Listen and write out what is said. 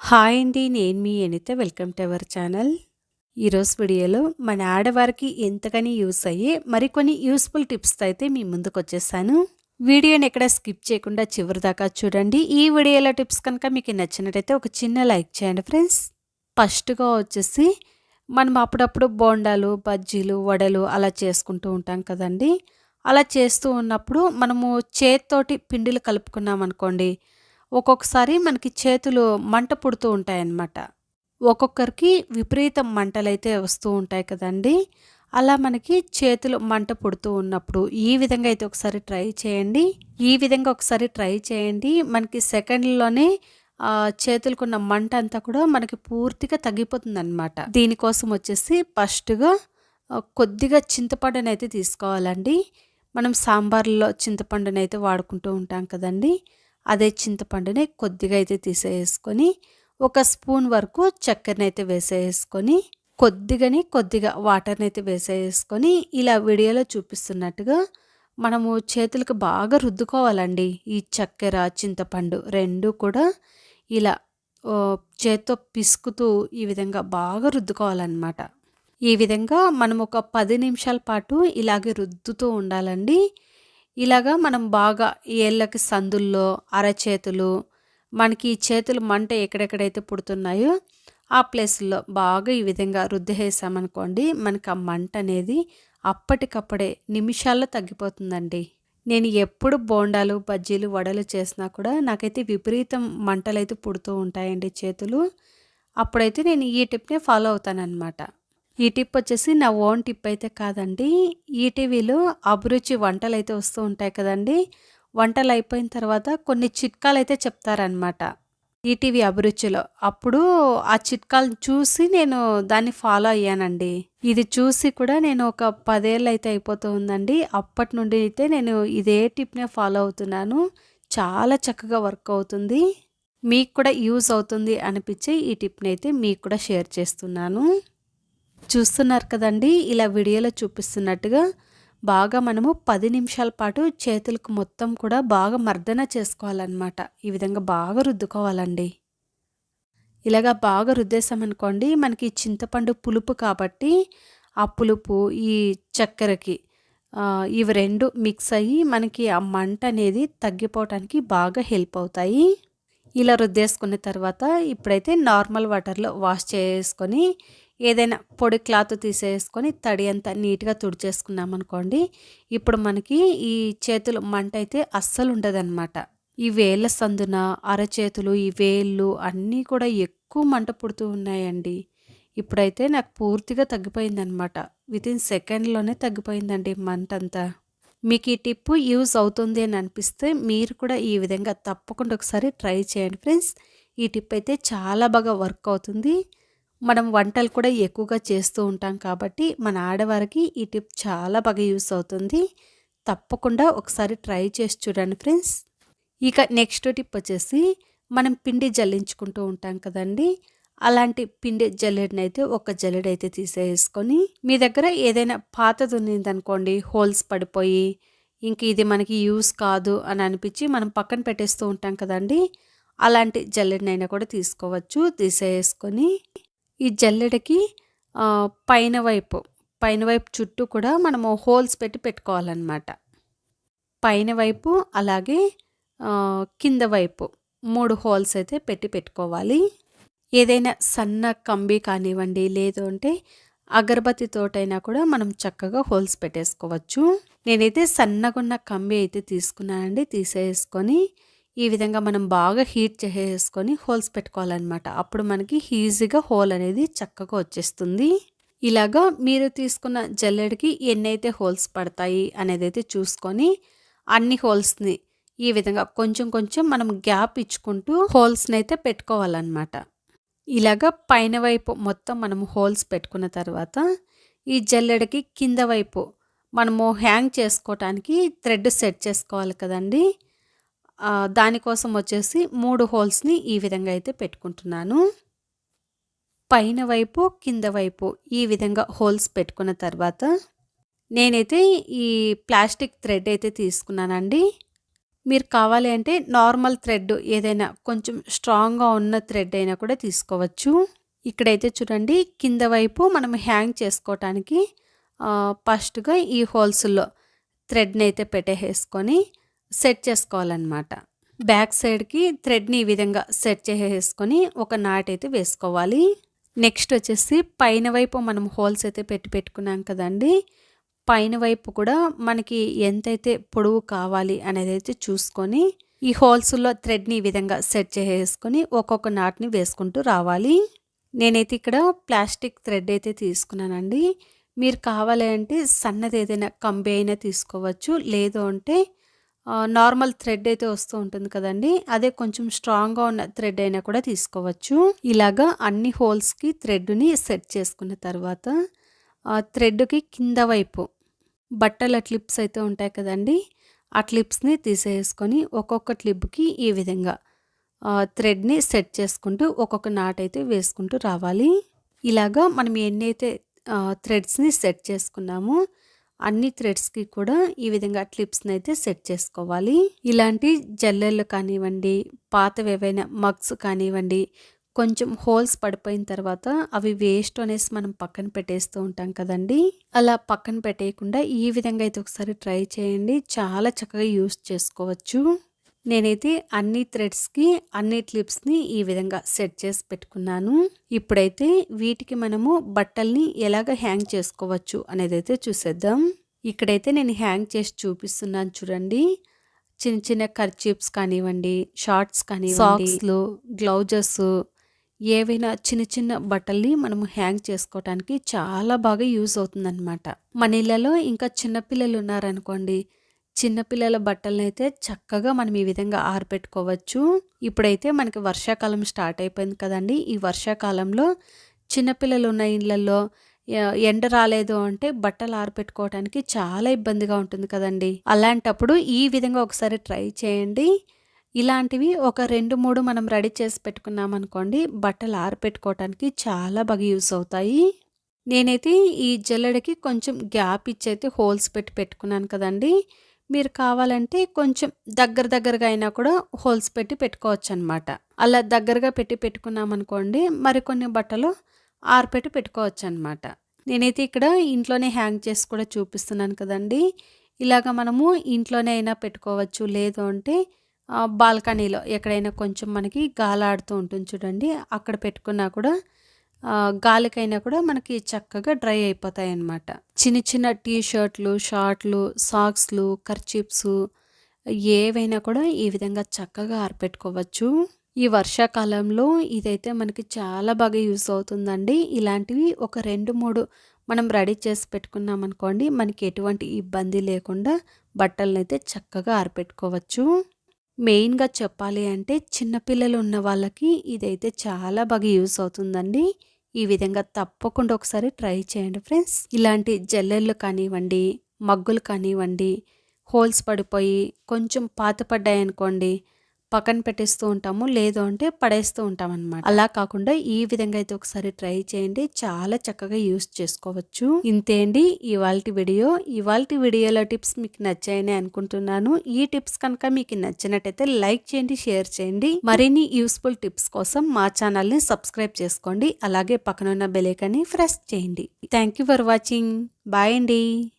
Hi అండి నేను మీ Anitha. Welcome to our channel. ఈరోజు వీడియోలో మన ఆడవారికి ఎంతగాని యూస్ అయ్యే మరికొన్ని యూస్ఫుల్ టిప్స్తో అయితే మీ ముందుకు వచ్చేసాను. వీడియోని ఎక్కడ స్కిప్ చేయకుండా చివరి దాకా చూడండి. ఈ వీడియోలో టిప్స్ కనుక మీకు నచ్చినట్టయితే ఒక చిన్న లైక్ చేయండి ఫ్రెండ్స్. ఫస్ట్గా వచ్చేసి మనం అప్పుడప్పుడు బోండాలు బజ్జీలు వడలు అలా చేసుకుంటూ ఉంటాం కదండి. అలా చేస్తూ ఉన్నప్పుడు మనము చేత్తోటి పిండిలు కలుపుకున్నాం అనుకోండి ఒక్కొక్కసారి మనకి చేతులు మంట పుడుతూ ఉంటాయన్నమాట. ఒక్కొక్కరికి విపరీతం మంటలైతే వస్తూ ఉంటాయి కదండి. అలా మనకి చేతులు మంట పుడుతూ ఉన్నప్పుడు ఈ విధంగా అయితే ఒకసారి ట్రై చేయండి. ఈ విధంగా ఒకసారి ట్రై చేయండి. మనకి సెకండ్లోనే చేతులకున్న మంట అంతా కూడా మనకి పూర్తిగా తగ్గిపోతుంది అనమాట దీనికోసం వచ్చేసి ఫస్ట్గా కొద్దిగా చింతపండునైతే తీసుకోవాలండి. మనం సాంబార్లో చింతపండునైతే వాడుకుంటూ ఉంటాం కదండి. అదే చింతపండుని కొద్దిగా అయితే తీసేసుకొని ఒక స్పూన్ వరకు చక్కెరని అయితే వేసేసుకొని కొద్దిగాని కొద్దిగా వాటర్ని అయితే వేసేసుకొని ఇలా వీడియోలో చూపిస్తున్నట్టుగా మనము చేతులకు బాగా రుద్దుకోవాలండి ఈ చక్కెర చింతపండు రెండు కూడా ఇలా చేత్తో పిసుకుతూ ఈ విధంగా బాగా రుద్దుకోవాలన్నమాట. ఈ విధంగా మనం ఒక పది నిమిషాల పాటు ఇలాగే రుద్దుతూ ఉండాలండి. ఇలాగా మనం బాగా ఏళ్ళకి సందుల్లో అరచేతులు మనకి చేతులు మంట ఎక్కడెక్కడైతే పుడుతున్నాయో ఆ ప్లేస్లో బాగా ఈ విధంగా రుద్దేసామనుకోండి మనకి ఆ మంట అనేది అప్పటికప్పుడే నిమిషాల్లో తగ్గిపోతుందండి. నేను ఎప్పుడు బోండాలు బజ్జీలు వడలు చేసినా కూడా నాకైతే విపరీతం మంటలు అయితే పుడుతూ ఉంటాయండి చేతులు. అప్పుడైతే నేను ఈ టిప్నే ఫాలో అవుతానన్నమాట. ఈ టిప్ వచ్చేసి నా ఓన్ టిప్ అయితే కాదండి. ఈటీవీలో అభిరుచి వంటలు అయితే వస్తూ ఉంటాయి కదండి. వంటలు అయిపోయిన తర్వాత కొన్ని చిట్కాలు అయితే చెప్తారనమాట ఈటీవీ అభిరుచిలో అప్పుడు ఆ చిట్కాలు చూసి నేను దాన్ని ఫాలో అయ్యానండి. ఇది చూసి కూడా నేను ఒక పదేళ్ళు అయితే అయిపోతూ ఉందండి. అప్పటి నుండి అయితే నేను ఇదే టిప్నే ఫాలో అవుతున్నాను. చాలా చక్కగా వర్క్ అవుతుంది. మీకు కూడా యూజ్ అవుతుంది అనిపించి ఈ టిప్ని అయితే మీకు కూడా షేర్ చేస్తున్నాను. చూస్తున్నారు కదండి ఇలా వీడియోలో చూపిస్తున్నట్టుగా బాగా మనము పది నిమిషాల పాటు చేతులకు మొత్తం కూడా బాగా మర్దన చేసుకోవాలన్నమాట. ఈ విధంగా బాగా రుద్దుకోవాలండి. ఇలాగా బాగా రుద్దేశామనుకోండి మనకి చింతపండు పులుపు కాబట్టి ఆ పులుపు ఈ చక్కెరకి ఇవి రెండు మిక్స్ అయ్యి మనకి ఆ మంట అనేది తగ్గిపోవటానికి బాగా హెల్ప్ అవుతాయి. ఇలా రుద్దేసుకున్న తర్వాత ఇప్పుడైతే నార్మల్ వాటర్లో వాష్ చేసుకొని ఏదైనా పొడి క్లాత్ తీసేసుకొని తడి అంతా నీట్గా తుడిచేసుకున్నాం అనుకోండి ఇప్పుడు మనకి ఈ చేతులు మంట అయితే అస్సలు ఉండదన్నమాట. ఈ వేళ్ళ సందున అరచేతులు ఈ వేళ్ళు అన్నీ కూడా ఎక్కువ మంట పుడుతూ ఉన్నాయండి. ఇప్పుడైతే నాకు పూర్తిగా తగ్గిపోయిందనమాట వితిన్ సెకండ్లోనే తగ్గిపోయిందండి మంట అంతా మీకు ఈ టిప్పు యూజ్ అవుతుంది అని అనిపిస్తే మీరు కూడా ఈ విధంగా తప్పకుండా ఒకసారి ట్రై చేయండి ఫ్రెండ్స్. ఈ టిప్ అయితే చాలా బాగా వర్క్ అవుతుంది. మనం వంటలు కూడా ఎక్కువగా చేస్తూ ఉంటాం కాబట్టి మన ఆడవారికి ఈ టిప్ చాలా బాగా యూస్ అవుతుంది. తప్పకుండా ఒకసారి ట్రై చేసి చూడండి ఫ్రెండ్స్. ఇక నెక్స్ట్ టిప్ వచ్చేసి మనం పిండి జల్లించుకుంటూ ఉంటాం కదండి. అలాంటి పిండి జల్లెడిని అయితే ఒక జల్లెడ అయితే తీసేసుకొని మీ దగ్గర ఏదైనా పాతది ఉన్నదనుకోండి హోల్స్ పడిపోయి ఇంక ఇది మనకి యూస్ కాదు అని అనిపించి మనం పక్కన పెట్టేస్తూ ఉంటాం కదండి. అలాంటి జల్లెడినైనా కూడా తీసుకోవచ్చు. తీసేసుకొని ఈ జల్లెడకి పైన వైపు పైన వైపు చుట్టూ కూడా మనము హోల్స్ పెట్టి పెట్టుకోవాలన్నమాట. పైన వైపు అలాగే కింద వైపు మూడు హోల్స్ అయితే పెట్టి పెట్టుకోవాలి. ఏదైనా సన్న కంబి కానివ్వండి లేదు అంటే అగరబత్తి తోటైనా కూడా మనం చక్కగా హోల్స్ పెట్టేసుకోవచ్చు. నేనైతే సన్నగున్న కంబి అయితే తీసుకున్నానండి తీసేసుకొని ఈ విధంగా మనం బాగా హీట్ చేసేసుకొని హోల్స్ పెట్టుకోవాలన్నమాట. అప్పుడు మనకి ఈజీగా హోల్ అనేది చక్కగా వచ్చేస్తుంది. ఇలాగా మీరు తీసుకున్న జల్లెడికి ఎన్నైతే హోల్స్ పడతాయి అనేది అయితే చూసుకొని అన్ని హోల్స్ని ఈ విధంగా కొంచెం కొంచెం మనం గ్యాప్ ఇచ్చుకుంటూ హోల్స్ని అయితే పెట్టుకోవాలన్నమాట. ఇలాగా పైన వైపు మొత్తం మనం హోల్స్ పెట్టుకున్న తర్వాత ఈ జల్లెడకి కింద వైపు మనము హ్యాంగ్ చేసుకోవటానికి థ్రెడ్ సెట్ చేసుకోవాలి కదండీ. దానికోసం వచ్చేసి మూడు హోల్స్ని ఈ విధంగా అయితే పెట్టుకుంటున్నాను. పైన వైపు కింద వైపు ఈ విధంగా హోల్స్ పెట్టుకున్న తర్వాత నేనైతే ఈ ప్లాస్టిక్ థ్రెడ్ అయితే తీసుకున్నానండి. మీరు కావాలి అంటే నార్మల్ థ్రెడ్ ఏదైనా కొంచెం స్ట్రాంగ్గా ఉన్న థ్రెడ్ అయినా కూడా తీసుకోవచ్చు. ఇక్కడైతే చూడండి కింద వైపు మనం హ్యాంగ్ చేసుకోవటానికి ఫస్ట్గా ఈ హోల్స్లో థ్రెడ్ని అయితే పెట్టేసుకొని సెట్ చేసుకోవాలన్నమాట. బ్యాక్ సైడ్కి థ్రెడ్ని ఈ విధంగా సెట్ చేసేసుకొని ఒక నాట్ అయితే వేసుకోవాలి. నెక్స్ట్ వచ్చేసి పైన వైపు మనం హోల్స్ అయితే పెట్టి పెట్టుకున్నాం కదండి పైన వైపు కూడా మనకి ఎంతైతే పొడవు కావాలి అనేది అయితే చూసుకొని ఈ హోల్స్లో థ్రెడ్ని ఈ విధంగా సెట్ చేసేసుకొని ఒక్కొక్క నాట్ని వేసుకుంటూ రావాలి. నేనైతే ఇక్కడ ప్లాస్టిక్ థ్రెడ్ అయితే తీసుకున్నానండి. మీరు కావాలి అంటే సన్నది ఏదైనా కంబి అయినా తీసుకోవచ్చు. లేదు అంటే నార్మల్ థ్రెడ్ అయితే వస్తూ ఉంటుంది కదండి. అదే కొంచెం స్ట్రాంగ్గా ఉన్న థ్రెడ్ అయినా కూడా తీసుకోవచ్చు. ఇలాగా అన్ని హోల్స్కి థ్రెడ్ని సెట్ చేసుకున్న తర్వాత థ్రెడ్కి కింద వైపు బట్టల క్లిప్స్ అయితే ఉంటాయి కదండి. ఆ క్లిప్స్ని తీసేసుకొని ఒక్కొక్క క్లిప్కి ఈ విధంగా థ్రెడ్ని సెట్ చేసుకుంటూ ఒక్కొక్క నాట్ అయితే వేసుకుంటూ రావాలి. ఇలాగా మనం ఎన్నైతే థ్రెడ్స్ని సెట్ చేసుకున్నామో అన్ని థ్రెడ్స్కి కూడా ఈ విధంగా క్లిప్స్ని అయితే సెట్ చేసుకోవాలి. ఇలాంటి జల్లెళ్ళు కానివ్వండి పాతవి ఏవైనా మగ్స్ కానివ్వండి కొంచెం హోల్స్ పడిపోయిన తర్వాత అవి వేస్ట్ అనేసి మనం పక్కన పెట్టేస్తూ ఉంటాం కదండి. అలా పక్కన పెట్టేయకుండా ఈ విధంగా అయితే ఒకసారి ట్రై చేయండి. చాలా చక్కగా యూస్ చేసుకోవచ్చు. నేనైతే అన్ని థ్రెడ్స్కి అన్ని క్లిప్స్ని ఈ విధంగా సెట్ చేసి పెట్టుకున్నాను. ఇప్పుడైతే వీటికి మనము బట్టల్ని ఎలాగ హ్యాంగ్ చేసుకోవచ్చు అనేది అయితే చూసేద్దాం. ఇక్కడైతే నేను హ్యాంగ్ చేసి చూపిస్తున్నాను చూడండి. చిన్న చిన్న కర్చీప్స్ కానివ్వండి షార్ట్స్ కానివ్వండి సాక్స్లు గ్లౌజెస్ ఏవైనా చిన్న చిన్న బట్టల్ని మనము హ్యాంగ్ చేసుకోవటానికి చాలా బాగా యూజ్ అవుతుందన్నమాట. మన ఇళ్ళలో ఇంకా చిన్నపిల్లలు ఉన్నారనుకోండి చిన్నపిల్లల బట్టలను అయితే చక్కగా మనం ఈ విధంగా ఆరబెట్టుకోవచ్చు ఇప్పుడైతే మనకి వర్షాకాలం స్టార్ట్ అయిపోయింది కదండి. ఈ వర్షాకాలంలో చిన్నపిల్లలు ఉన్న ఇళ్ళల్లో ఎండ రాలేదు అంటే బట్టలు ఆరపెట్టుకోవడానికి చాలా ఇబ్బందిగా ఉంటుంది కదండి. అలాంటప్పుడు ఈ విధంగా ఒకసారి ట్రై చేయండి. ఇలాంటివి ఒక రెండు మూడు మనం రెడీ చేసి పెట్టుకున్నాం అనుకోండి బట్టలు ఆరిపెట్టుకోవటానికి చాలా బాగా యూస్ అవుతాయి. నేనైతే ఈ జల్లెడకి కొంచెం గ్యాప్ ఇచ్చి అయితే హోల్స్ పెట్టి పెట్టుకున్నాను కదండి. మీరు కావాలంటే కొంచెం దగ్గర దగ్గరగా అయినా కూడా హోల్స్ పెట్టి పెట్టుకోవచ్చు అనమాట అలా దగ్గరగా పెట్టి పెట్టుకున్నామనుకోండి మరికొన్ని బట్టలు ఆరిపెట్టి పెట్టుకోవచ్చు అనమాట నేనైతే ఇక్కడ ఇంట్లోనే హ్యాంగ్ చేసి కూడా చూపిస్తున్నాను కదండి. ఇలాగ మనము ఇంట్లోనే అయినా పెట్టుకోవచ్చు. లేదు అంటే బాల్కనీలో ఎక్కడైనా కొంచెం మనకి గాలాడుతూ ఉంటుంది చూడండి అక్కడ పెట్టుకున్నా కూడా గాలికైనా కూడా మనకి చక్కగా డ్రై అయిపోతాయి అన్నమాట చిన్న చిన్న టీ షర్ట్లు షార్ట్లు సాక్స్లు కర్చిప్స్ ఏవైనా కూడా ఈ విధంగా చక్కగా ఆరపెట్టుకోవచ్చు. ఈ వర్షాకాలంలో ఇదైతే మనకి చాలా బాగా యూస్ అవుతుందండి. ఇలాంటివి ఒక రెండు మూడు మనం రెడీ చేసి పెట్టుకున్నాం అనుకోండి మనకి ఎటువంటి ఇబ్బంది లేకుండా బట్టలను అయితే చక్కగా ఆరపెట్టుకోవచ్చు. మెయిన్గా చెప్పాలి అంటే చిన్నపిల్లలు ఉన్న వాళ్ళకి ఇదైతే చాలా బాగా యూస్ అవుతుందండి. ఈ విధంగా తప్పకుండా ఒకసారి ట్రై చేయండి ఫ్రెండ్స్. ఇలాంటి జల్లెళ్ళు కానివ్వండి మగ్గులు కానివ్వండి హోల్స్ పడిపోయి కొంచెం పాత పడ్డాయి అనుకోండి పక్కన పెట్టేస్తూ ఉంటాము లేదు అంటే పడేస్తూ ఉంటాం అనమాట అలా కాకుండా ఈ విధంగా అయితే ఒకసారి ట్రై చేయండి. చాలా చక్కగా యూస్ చేసుకోవచ్చు. ఇంతే అండి ఇవాళ వీడియో. ఇవాళ వీడియోలో టిప్స్ మీకు నచ్చాయని అనుకుంటున్నాను. ఈ టిప్స్ కనుక మీకు నచ్చినట్టయితే లైక్ చేయండి షేర్ చేయండి. మరిన్ని యూస్ఫుల్ టిప్స్ కోసం మా ఛానల్ని సబ్స్క్రైబ్ చేసుకోండి. అలాగే పక్కనున్న బెలేకని ప్రెస్ చేయండి. Thank you for watching. Bye అండి.